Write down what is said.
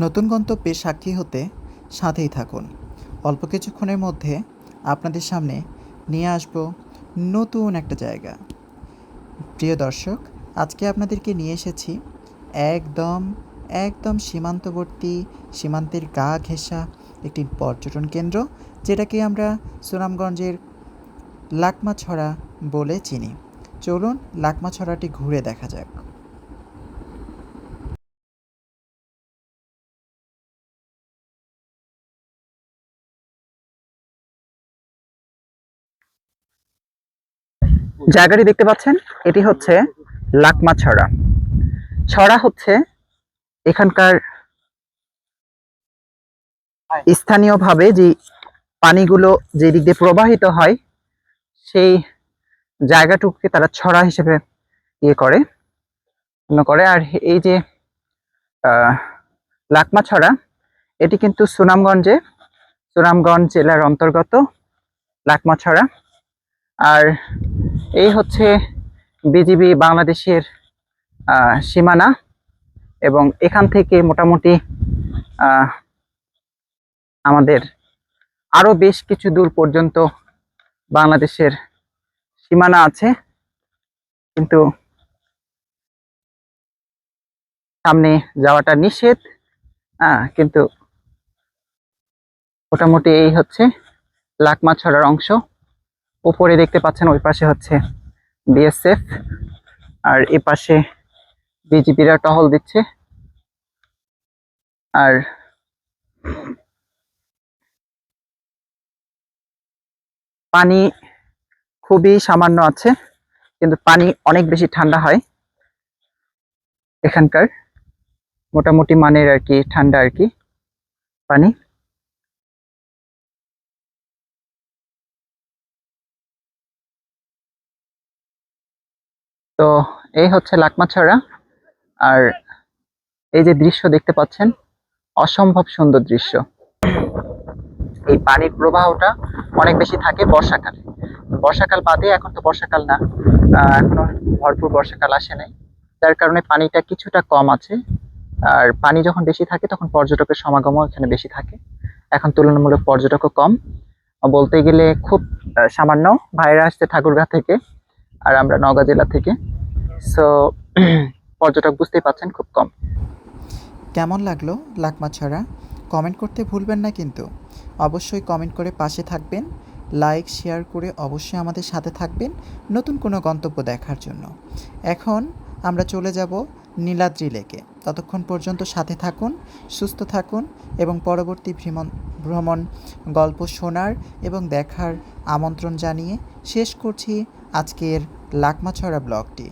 নতুন গন্তব্যে সাক্ষী হতে সাথেই থাকুন। অল্প কিছুক্ষণের মধ্যে আপনাদের সামনে নিয়ে আসব নতুন একটা জায়গা। প্রিয় দর্শক, আজকে আপনাদেরকে নিয়ে এসেছি একদম একদম সীমান্তবর্তী, সীমান্তের গা ঘেঁষা একটি পর্যটন কেন্দ্র, যেটাকে আমরা সুনামগঞ্জের লাকমাছড়া বলে চিনি। চলুন লাকমাছড়াটি ঘুরে দেখা যাক। জায়গাটি দেখতে পাচ্ছেন, এটি হচ্ছে লাকমা ছড়া। ছড়া হচ্ছে এখানকার স্থানীয়ভাবে যে পানিগুলো যে দিক দিয়ে প্রবাহিত হয়, সেই জায়গাটুকুকে তারা ছড়া হিসেবে ইয়ে করে করে। আর এই যে লাকমা ছড়া, এটি কিন্তু সুনামগঞ্জে, সুনামগঞ্জ জেলার অন্তর্গত লাকমা ছড়া। আর এই হচ্ছে বিজিবি বাংলাদেশের সীমানা এবং এখান থেকে মোটামুটি আমাদের আরও বেশ কিছু দূর পর্যন্ত বাংলাদেশের সীমানা আছে। কিন্তু সামনে যাওয়াটা নিষেধ কিন্তু মোটামুটি এই হচ্ছে লাকমা ছড়ার অংশ। উপরে দেখতে পাচ্ছেন ওই পাশে হচ্ছে বিএসএফ আর এ পাশে বিজিবিরা টহল দিচ্ছে। আর পানি খুবই সামান্য আছে, কিন্তু পানি অনেক বেশি ঠান্ডা হয় এখানকার। মোটামুটি মানের আর কি, ঠান্ডা আর কি পানি। তো এই হচ্ছে লাকমা লাকমাছড়া। আর এই যে দৃশ্য দেখতে পাচ্ছেন, অসম্ভব সুন্দর দৃশ্য। এই পানির প্রবাহটা অনেক বেশি থাকে বর্ষাকালে। বর্ষাকাল বাদে এখন তো বর্ষাকাল না এখনও ভরপুর বর্ষাকাল আসে নাই। যার কারণে পানিটা কিছুটা কম আছে। আর পানি যখন বেশি থাকে, তখন পর্যটকের সমাগমও এখানে বেশি থাকে। এখন তুলনামূলক পর্যটকও কম। বলতে গেলে খুব সামান্য। ভাইরা আসছে ঠাকুরগাঁ থেকে। আর আমরা নওগাঁ জেলা থেকে। সো পর্যটক বুঝতেই পাচ্ছেন খুব কম। কেমন লাগল লাকমাছড়া কমেন্ট করতে ভুলবেন না কিন্তু। অবশ্যই কমেন্ট করে পাশে থাকবেন। লাইক, শেয়ার করে অবশ্যই আমাদের সাথে থাকবেন নতুন কোনো গন্তব্য দেখার জন্য। এখন আমরা চলে যাব নীলাদ্রি লেকে। ততক্ষণ পর্যন্ত সাথে থাকুন, সুস্থ থাকুন এবং পরবর্তী ভ্রমণ ভ্রমণ গল্প শোনার এবং দেখার আমন্ত্রণ জানিয়ে শেষ করছি আজকের লাকমাছড়া ব্লগটি